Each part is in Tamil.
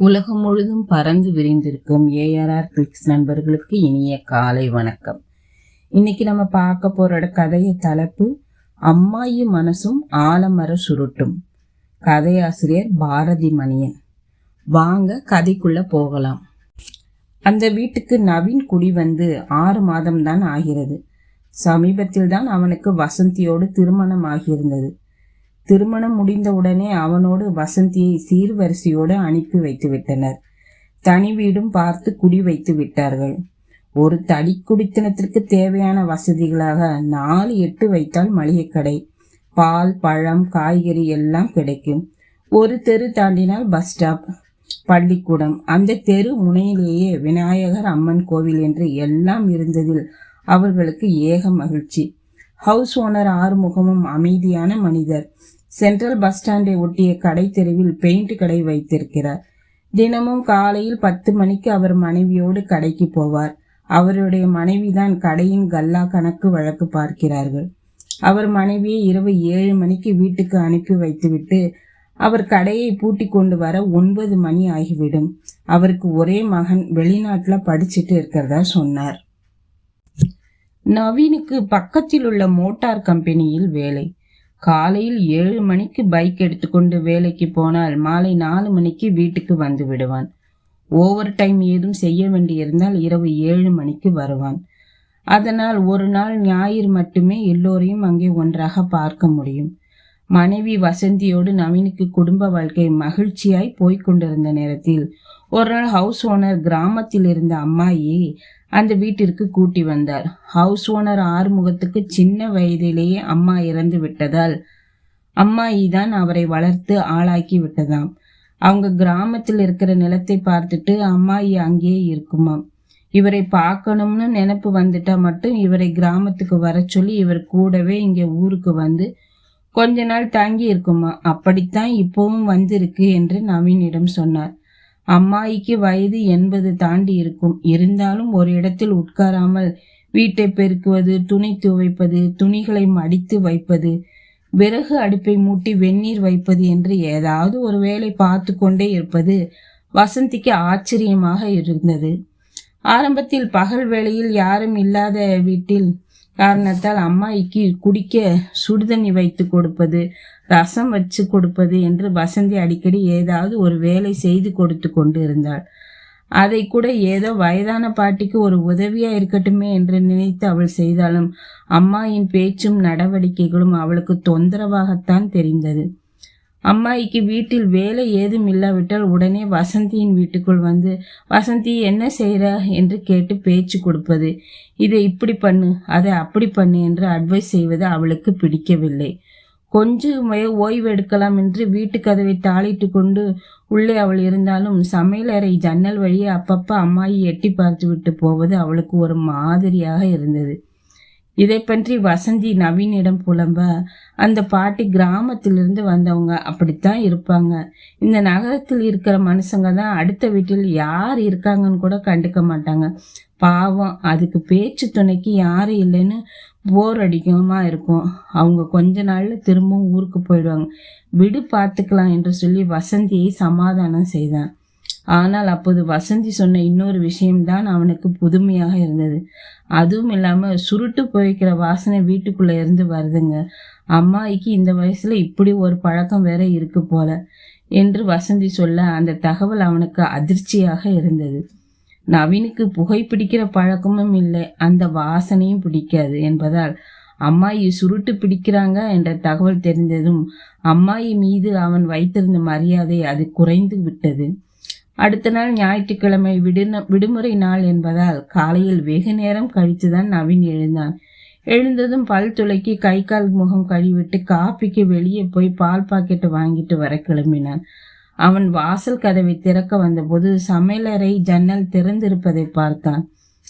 உலகம் முழுதும் பறந்து விரிந்திருக்கும் ஏஆர்ஆர் கிளிக்ஸ் நண்பர்களுக்கு இனிய காலை வணக்கம். இன்னைக்கு நம்ம பார்க்க போற கதைய தலைப்பு அம்மாயி மனசும் ஆலமர சுருட்டும். கதையாசிரியர் பாரதி மணியன். வாங்க கதைக்குள்ள போகலாம். அந்த வீட்டுக்கு நவீன் குடி வந்து ஆறு மாதம்தான் ஆகிறது. சமீபத்தில் தான் அவனுக்கு வசந்தியோடு திருமணம் ஆகியிருந்தது திருமணம் முடிந்தவுடனே அவனோடு வசந்தியை சீர்வரிசையோடு அனுப்பி வைத்து விட்டனர். தனி வீடும் பார்த்து குடி வைத்து விட்டார்கள். ஒரு தடி குடித்தனத்திற்கு தேவையான வசதிகளாக நாலு எட்டு வைத்தால் மளிகை கடை பால் பழம் காய்கறி எல்லாம் கிடைக்கும். ஒரு தெரு தாண்டினால் பஸ் ஸ்டாப் பள்ளிக்கூடம். அந்த தெரு முனையிலேயே விநாயகர் அம்மன் கோவில் என்று எல்லாம் இருந்ததில் அவர்களுக்கு ஏக மகிழ்ச்சி. ஹவுஸ் ஓனர் ஆறுமுகமும் அமைதியான மனிதர். சென்ட்ரல் பஸ் ஸ்டாண்டை ஒட்டிய கடை தெருவில் பெயிண்ட் கடை வைத்திருக்கிறார். தினமும் காலையில் பத்து மணிக்கு அவர் மனைவியோடு கடைக்கு போவார். அவருடைய மனைவிதான் கடையின் கல்லா கணக்கு வழக்கு பார்க்கிறார்கள். அவர் மனைவியை இரவு ஏழு மணிக்கு வீட்டுக்கு அனுப்பி வைத்துவிட்டு அவர் கடையை பூட்டி கொண்டு வர ஒன்பது மணி ஆகிவிடும். அவருக்கு ஒரே மகன் வெளிநாட்டில் படிச்சுட்டு இருக்கிறதா சொன்னார். நவீனுக்கு பக்கத்தில் உள்ள மோட்டார் கம்பெனியில் வேலை. காலையில் ஏழு மணிக்கு பைக் எடுத்துக்கொண்டு வேலைக்கு போனால் மாலை நாலு மணிக்கு வீட்டுக்கு வந்து விடுவான். ஓவர் டைம் ஏதும் செய்ய வேண்டியிருந்தால் இரவு ஏழு மணிக்கு வருவான். அதனால் ஒரு நாள் ஞாயிறு மட்டுமே எல்லோரையும் அங்கே ஒன்றாக பார்க்க முடியும். மனைவி வசந்தியோடு நவீனுக்கு குடும்ப வாழ்க்கை மகிழ்ச்சியாய் போய்கொண்டிருந்த நேரத்தில் ஒரு நாள் ஹவுஸ் ஓனர் கிராமத்தில் இருந்த அம்மாயி அந்த வீட்டிற்கு கூட்டி வந்தார். ஹவுஸ் ஓனர் ஆறுமுகத்துக்கு சின்ன வயதிலேயே அம்மா இறந்து விட்டதால் அம்மாயி தான் அவரை வளர்த்து ஆளாக்கி விட்டதாம். அவங்க கிராமத்தில் இருக்கிற நிலத்தை பார்த்துட்டு அம்மாயி அங்கேயே இருக்குமாம். இவரை பார்க்கணும்னு நினப்பு வந்துட்டா மட்டும் இவரை கிராமத்துக்கு வர சொல்லி இவர் கூடவே இங்கே ஊருக்கு வந்து கொஞ்ச நாள் தங்கி இருக்குமா அப்படித்தான் இப்பவும் வந்திருக்கு என்று நவீனிடம் சொன்னார். அம்மாயிக்கு வயது எண்பது தாண்டி இருக்கும். இருந்தாலும் ஒரு இடத்தில் உட்காராமல் வீட்டை பெருக்குவது துணி துவைப்பது துணிகளை மடித்து வைப்பது விறகு அடுப்பை மூட்டி வெந்நீர் வைப்பது என்று ஏதாவது ஒரு வேலை பார்த்து கொண்டே இருப்பது வசந்திக்கு ஆச்சரியமாக இருந்தது. ஆரம்பத்தில் பகல் வேளையில் யாரும் இல்லாத வீட்டில் காரணத்தால் அம்மாய்க்கு குடிக்க சுடுதண்ணி வைத்து கொடுப்பது ரசம் வச்சு கொடுப்பது என்று வசந்தி அடிக்கடி ஏதாவது ஒரு வேலை செய்து கொடுத்து கொண்டு இருந்தாள் அதை கூட ஏதோ வயதான பாட்டிக்கு ஒரு உதவியா இருக்கட்டுமே என்று நினைத்து அவள் செய்தாலும் அம்மாயின் பேச்சும் நடவடிக்கைகளும் அவளுக்கு தொந்தரவாகத்தான் தெரிந்தது. அம்மாய்க்கு வீட்டில் வேலை ஏதும் இல்லாவிட்டால் உடனே வசந்தியின் வீட்டுக்குள் வந்து வசந்தி என்ன செய்கிற என்று கேட்டு பேச்சு கொடுப்பது. இதை இப்படி பண்ணு அதை அப்படி பண்ணு என்று அட்வைஸ் செய்வது அவளுக்கு பிடிக்கவில்லை. கொஞ்சம் ஓய்வு எடுக்கலாம் என்று வீட்டு கதவை தாளிட்டு கொண்டு உள்ளே அவள் இருந்தாலும் சமையலறை ஜன்னல் வழியே அப்பப்போ அம்மாயி எட்டி பார்த்து விட்டு போவது அவளுக்கு ஒரு மாதிரியாக இருந்தது. இதை பற்றி வசந்தி நவீனிடம் புலம்ப அந்த பாட்டி கிராமத்திலிருந்து வந்தவங்க அப்படித்தான் இருப்பாங்க. இந்த நகரத்தில் இருக்கிற மனுஷங்க தான் அடுத்த வீட்டில் யார் இருக்காங்கன்னு கூட கண்டுக்க மாட்டாங்க. பாவம் அதுக்கு பேச்சு துணைக்கு யாரும் இல்லைன்னு போர் அடிக்கமா இருக்கும். அவங்க கொஞ்ச நாளில் திரும்பவும் ஊருக்கு போயிடுவாங்க. விடு பார்த்துக்கலாம் என்று சொல்லி வசந்தியை சமாதானம் செய்தான். ஆனால் அப்போது வசந்தி சொன்ன இன்னொரு விஷயம்தான் அவனுக்கு புதுமையாக இருந்தது. அதுவும் இல்லாமல் சுருட்டு போய்க்கிற வாசனை வீட்டுக்குள்ளே இருந்து வருதுங்க. அம்மாய்க்கு இந்த வயசில் இப்படி ஒரு பழக்கம் வேற இருக்கு போல. என்று வசந்தி சொல்ல அந்த தகவல் அவனுக்கு அதிர்ச்சியாக இருந்தது. நவீனுக்கு புகை பிடிக்கிற பழக்கமும் இல்லை. அந்த வாசனையும் பிடிக்காது என்பதால் அம்மாயி சுருட்டு பிடிக்கிறாங்க என்ற தகவல் தெரிந்ததும் அம்மாயி மீது அவன் வைத்திருந்த மரியாதை அது குறைந்து விட்டது. அடுத்த நாள் ஞாயிற்றுக்கிழமை விடுன விடுமுறை நாள் என்பதால் காலையில் வெகு நேரம் கழித்துதான் நவீன் எழுந்தான். எழுந்ததும் பல் துளைக்கி கை கால் முகம் கழுவிட்டு காப்பிக்கு வெளியே போய் பால் பாக்கெட்டு வாங்கிட்டு வர கிளம்பினான். அவன் வாசல் கதவை திறக்க வந்தபோது சமையலறை ஜன்னல் திறந்திருப்பதை பார்த்தான்.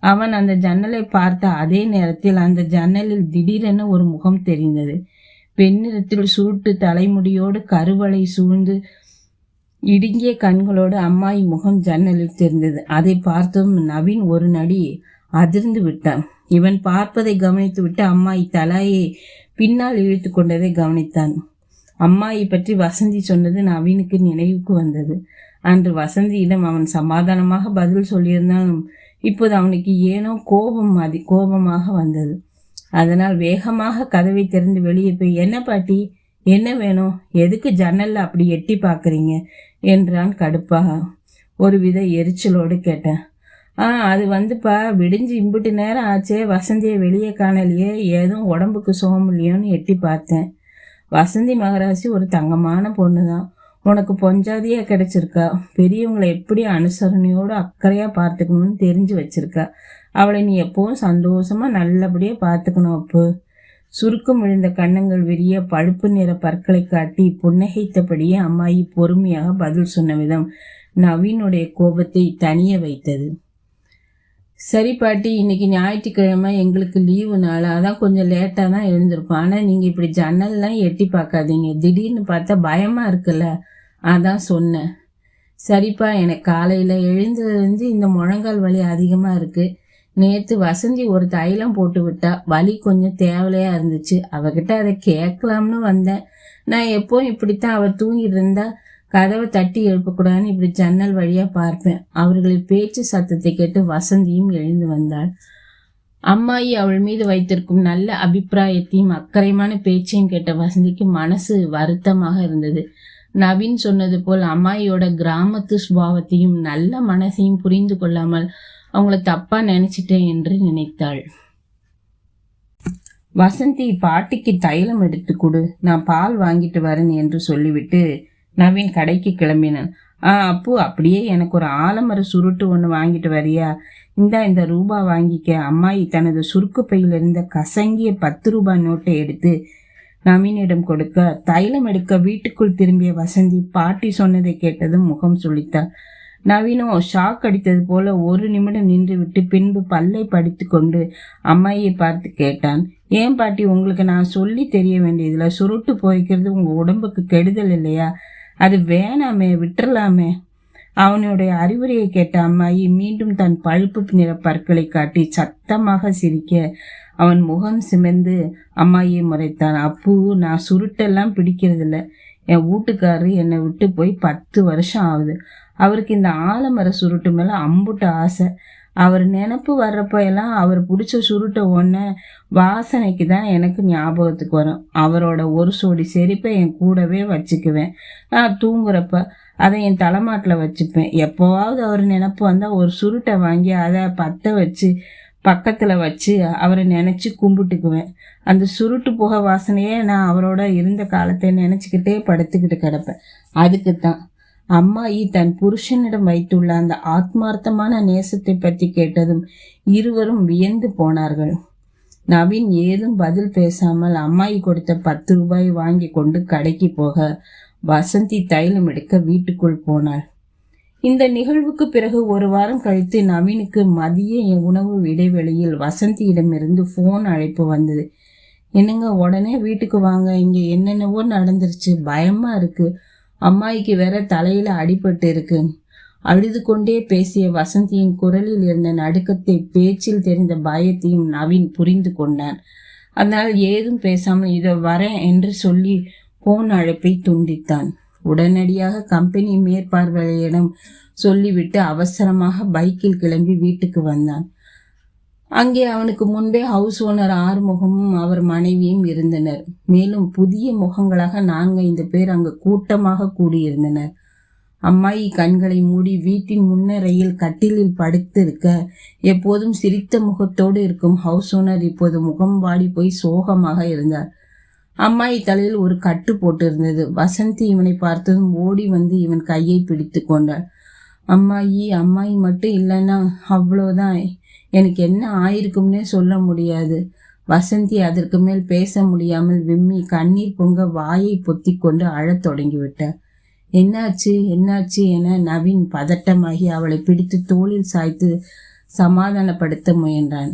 அவன் அந்த ஜன்னலை பார்த்த அதே நேரத்தில் அந்த ஜன்னலில் திடீரென ஒரு முகம் தெரிந்தது. பெண்ணிறத்தில் சுருட்டு தலைமுடியோடு கருவளை சூழ்ந்து இடுங்கிய கண்களோடு அம்மாயி முகம் ஜன்னலில் தெரிந்தது. அதை பார்த்ததும் நவீன் ஒரு நடி அதிர்ந்து விட்டான். இவன் பார்ப்பதை கவனித்து விட்டு அம்மாயி தலையை பின்னால் இழுத்து கொண்டதை கவனித்தான். அம்மாயை பற்றி வசந்தி சொன்னது நவீனுக்கு நினைவுக்கு வந்தது. அன்று வசந்தியிடம் அவன் சமாதானமாக பதில் சொல்லியிருந்தாலும் இப்போது அவனுக்கு ஏனோ கோபம் அதி கோபமாக வந்தது. அதனால் வேகமாக கதவை திறந்து வெளியே போய் என்ன பாட்டி? என்ன வேணும்? எதுக்கு ஜன்னல்ல அப்படி எட்டி பார்க்குறீங்க? என்றான் கடுப்பாக. ஒருவித எரிச்சலோடு கேட்டேன். ஆ அது வந்துப்பா. விடிஞ்சு இம்புட்டு நேரம் ஆச்சே. வசந்தியை வெளியே காணலையே. ஏதும் உடம்புக்கு சோகம் இல்லையோன்னு எட்டி பார்த்தேன். வசந்தி மகராசி ஒரு தங்கமான பொண்ணு தான் உனக்கு பொஞ்சாதியாக கிடைச்சிருக்கா? பெரியவங்களை எப்படி அனுசரணையோடு அக்கறையாக பார்த்துக்கணும்னு தெரிஞ்சு வச்சிருக்கா? அவளை நீ எப்போவும் சந்தோஷமாக நல்லபடியாக பார்த்துக்கணும் அப்போ. சுருக்கம் விழுந்த கன்னங்கள் விரிய பழுப்பு நிற பற்களை காட்டி புன்னகைத்தபடியே அம்மாயி பொறுமையாக பதில் சொன்ன விதம் நவீனுடைய கோபத்தை தனிய வைத்தது. சரி பாட்டி இன்னைக்கு ஞாயிற்றுக்கிழமை எங்களுக்கு லீவு நாள் அதான் கொஞ்சம் லேட்டாக தான் எழுந்திருப்போம். ஆனால் நீங்கள் இப்படி ஜன்னல்லாம் எட்டி பார்க்காதீங்க. திடீர்னு பார்த்தா பயமாக இருக்குல்ல? அதான் சொன்னேன். சரிப்பா எனக்கு காலையில் எழுந்ததுலேருந்து இந்த முழங்கால் வலி அதிகமாக இருக்குது நேற்று வசந்தி ஒரு தைலம் போட்டு விட்டா வலி கொஞ்சம் தேவலையாக இருந்துச்சு. அவகிட்ட அதை கேட்கலாம்னு வந்தேன். நான் எப்போவும் இப்படித்தான் அவள் தூங்கிட்டு இருந்தா. கதவை தட்டி எழுப்பக்கூடாதுன்னு இப்படி ஜன்னல் வழியாக பார்ப்பேன். அவர்களின் பேச்சு சத்தத்தை கேட்டு வசந்தியும் எழுந்து வந்தாள். அம்மாயி அவள் மீது வைத்திருக்கும் நல்ல அபிப்பிராயத்தையும் அக்கறைமான பேச்சையும் கேட்ட வசந்திக்கு மனசு வருத்தமாக இருந்தது. நவீன் சொன்னது போல் அம்மாயியோட கிராமத்து சுபாவத்தையும் நல்ல மனசையும் புரிந்து கொள்ளாமல் அவங்கள தப்பா நினைச்சிட்டேன் என்று நினைத்தாள். வசந்தி பாட்டிக்கு தைலம் எடுத்து கொடு. நான் பால் வாங்கிட்டு வரேன் என்று சொல்லிவிட்டு நவீன் கடைக்கு கிளம்பினான். ஆ அப்பு அப்படியே எனக்கு ஒரு ஆலமர சுருட்டு ஒன்று வாங்கிட்டு வரியா? இந்தா இந்த ரூபா வாங்கிக்க. அம்மாயி தனது சுருக்கு பையில் இருந்த கசங்கிய பத்து ரூபாய் நோட்டை எடுத்து நவீனிடம் கொடுக்க தைலம் எடுக்க வீட்டுக்குள் திரும்பிய வசந்தி பாட்டி சொன்னதை கேட்டதும் முகம் சுழித்தாள். நவீனோ ஷாக் அடித்தது போல ஒரு நிமிடம் நின்றுவிட்டு பின்பு பல்லை படித்து கொண்டு அம்மாயை பார்த்து கேட்டான். ஏன் பாட்டி உங்களுக்கு நான் சொல்லி தெரிய வேண்டியதில்லை. சுருட்டு போய்க்கிறது உங்கள் உடம்புக்கு கெடுதல் இல்லையா? அது வேணாமே விட்டுறலாமே. அவனுடைய அறிவுரையை கேட்ட அம்மாயி மீண்டும் தன் பழுப்பு நிற பற்களை காட்டி சத்தமாக சிரிக்க அவன் முகம் சிமெந்து அம்மாயை முறைத்தான். அப்பு நான் சுருட்டெல்லாம் பிடிக்கிறதில்ல. என் வீட்டுக்காரரு என்னை விட்டு போய் பத்து வருஷம் ஆகுது. அவருக்கு இந்த ஆலமர சுருட்டு மேலே அம்புட்டு ஆசை. அவர் நினப்பு வர்றப்பெல்லாம் அவர் பிடிச்ச சுருட்டை ஒன்று வாசனைக்கு தான் எனக்கு ஞாபகத்துக்கு வரும். அவரோட ஒரு சோடி செரிப்பை என் கூடவே வச்சுக்குவேன். நான் தூங்குறப்ப அதை என் தலைமாட்டில் வச்சுப்பேன். எப்போவாவது அவர் நினப்பு வந்தால் ஒரு சுருட்டை வாங்கி அதை பற்ற வச்சு பக்கத்தில் வச்சு அவரை நினச்சி கும்பிட்டுக்குவேன். அந்த சுருட்டு புகை வாசனையே நான் அவரோட இருந்த காலத்தை நினச்சிக்கிட்டே படுத்துக்கிட்டு கிடப்பேன். அதுக்கு தான் அம்மாயி தன் புருஷனிடம் வைத்துள்ள அந்த ஆத்மார்த்தமான நேசத்தை பற்றி கேட்டதும் இருவரும் வியந்து போனார்கள். நவீன் ஏதும் பதில் பேசாமல் அம்மாயி கொடுத்த பத்து ரூபாய் வாங்கி கொண்டு கடைக்கு போக வசந்தி தைலம் எடுக்க வீட்டுக்குள் போனாள். இந்த நிகழ்வுக்கு பிறகு ஒரு வாரம் கழித்து நவீனுக்கு மதிய உணவு இடைவெளியில் வசந்தியிடமிருந்து ஃபோன் அழைப்பு வந்தது. என்னங்க உடனே வீட்டுக்கு வாங்க இங்கே என்னென்னவோ நடந்துருச்சு பயமாக இருக்குது அம்மாய்க்கு வேற தலையில அடிபட்டு இருக்கு. அழுது கொண்டே பேசிய வசந்தியின் குரலில் இருந்த நடுக்கத்தை பேச்சில் தெரிந்த பயத்தையும் நவீன் புரிந்து கொண்டான். அதனால் ஏதும் பேசாமல் இதை வரேன் என்று சொல்லி போன் அழைப்பை துண்டித்தான். உடனடியாக கம்பெனி மேற்பார்வையிடம் சொல்லிவிட்டு அவசரமாக பைக்கில் கிளம்பி வீட்டுக்கு வந்தான். அங்கே அவனுக்கு முன்பே ஹவுஸ் ஓனர் ஆறுமுகமும் அவர் மனைவியும் இருந்தனர். மேலும் புதிய முகங்களாக நான்கைந்து பேர் அங்கு கூட்டமாக கூடியிருந்தனர். அம்மாயி கண்களை மூடி வீட்டின் முன்னரையில் கட்டிலில் படுத்திருக்க எப்போதும் சிரித்த முகத்தோடு இருக்கும் ஹவுஸ் ஓனர் இப்போது முகம் வாடி போய் சோகமாக இருந்தார். அம்மாயி தலையில் ஒரு கட்டு போட்டிருந்தது. வசந்தி இவனை பார்த்ததும் ஓடி வந்து இவன் கையை பிடித்து கொண்டாள். அம்மாயி அம்மாயி மட்டும் இல்லைன்னா அவ்வளோதான் எனக்கு என்ன ஆயிருக்கும்னே சொல்ல முடியாது. வசந்தி அதற்கு மேல் பேச முடியாமல் விம்மி கண்ணீர் பொங்க வாயை பொத்தி கொண்டு அழத் தொடங்கிவிட்டார் என்னாச்சு என்னாச்சு என நவீன் பதட்டமாகி அவளை பிடித்து தோளில் சாய்த்து சமாதானப்படுத்த முயன்றான்.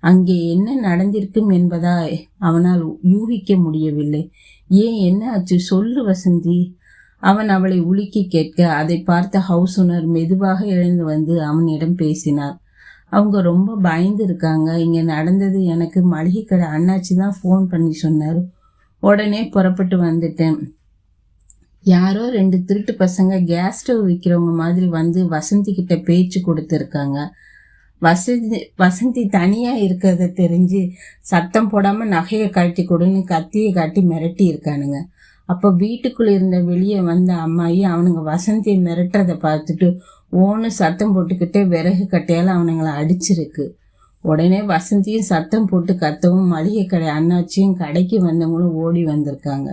அங்கே என்ன நடந்திருக்கும் என்பதாய் அவனால் யூகிக்க முடியவில்லை. ஏன் என்ன ஆச்சு சொல்லு வசந்தி. அவன் அவளை உலுக்கி கேட்க அதை பார்த்த ஹவுஸ் ஓனர் மெதுவாக எழுந்து வந்து அவனிடம் பேசினார். அவங்க ரொம்ப பயந்து இருக்காங்க. இங்கே நடந்தது எனக்கு மளிகை கடை அண்ணாச்சி தான் ஃபோன் பண்ணி சொன்னார். உடனே புறப்பட்டு வந்துட்டேன். யாரோ ரெண்டு திருட்டு பசங்க கேஸ் ஸ்டவ் விற்கிறவங்க மாதிரி வந்து வசந்தி கிட்ட பேச்சு கொடுத்துருக்காங்க. வசந்தி வசந்தி தனியாக இருக்கிறத தெரிஞ்சு சத்தம் போடாமல் நகையை கழட்டி கொடுன்னு கத்தியை காட்டி மிரட்டி இருக்கானுங்க அப்போ வீட்டுக்குள்ளே இருந்த வெளியே வந்த அம்மாயி அவனுங்க வசந்தியை மிரட்டுறதை பார்த்துட்டு ஓன்னு சத்தம் போட்டுக்கிட்டே விறகு கட்டையால் அவனுங்களை அடிச்சிருக்கு. உடனே வசந்தியும் சத்தம் போட்டு கத்தவும் மளிகை கடை அண்ணாச்சியும் கடைக்கு வந்தவங்களும் ஓடி வந்திருக்காங்க.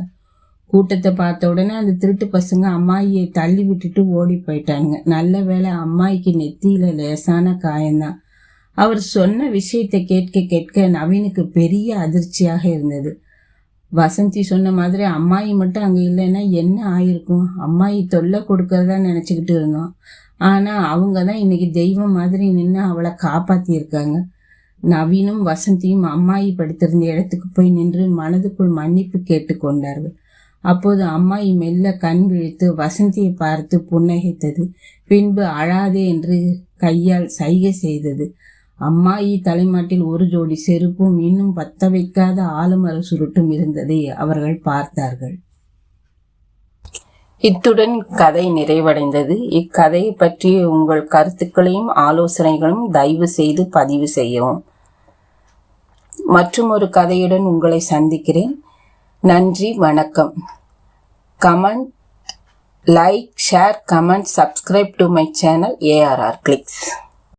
கூட்டத்தை பார்த்த உடனே அந்த திருட்டு பசங்க அம்மாயியை தள்ளி விட்டுட்டு ஓடி போயிட்டானுங்க. நல்ல வேளை அம்மாய்க்கு நெத்தியில் லேசான காயம்தான் அவர் சொன்ன விஷயத்தை கேட்க கேட்க நவீனுக்கு பெரிய அதிர்ச்சியாக இருந்தது. வசந்தி சொன்ன மாதிரி அம்மாயி மட்டும் அங்கே இல்லைன்னா என்ன ஆயிருக்கும்? அம்மாயி தொல்லை கொடுக்கறதா நினச்சிக்கிட்டு இருந்தோம். ஆனால் அவங்க தான் இன்றைக்கி தெய்வம் மாதிரி நின்று அவளை காப்பாற்றியிருக்காங்க நவீனும் வசந்தியும் அம்மாயி படுத்திருந்த இடத்துக்கு போய் நின்று மனதுக்குள் மன்னிப்பு கேட்டுக்கொண்டார்கள் அப்போது அம்மாயி மெல்ல கண் விழித்து வசந்தியை பார்த்து புன்னகைத்தது. பின்பு அழாதே என்று கையால் சைகை செய்தது. அம்மாயி தலைமாட்டில் ஒரு ஜோடி செருப்பும் இன்னும் பத்த வைக்காத ஆலமர சுருட்டும் இருந்ததை அவர்கள் பார்த்தார்கள். இத்துடன் கதை நிறைவடைந்தது. இக்கதையை பற்றிய உங்கள் கருத்துக்களையும் ஆலோசனைகளும் தயவு செய்து பதிவு செய்யவும். மற்றும் ஒரு கதையுடன் உங்களை சந்திக்கிறேன். நன்றி வணக்கம். Comment like share comment subscribe to my channel ARR clicks.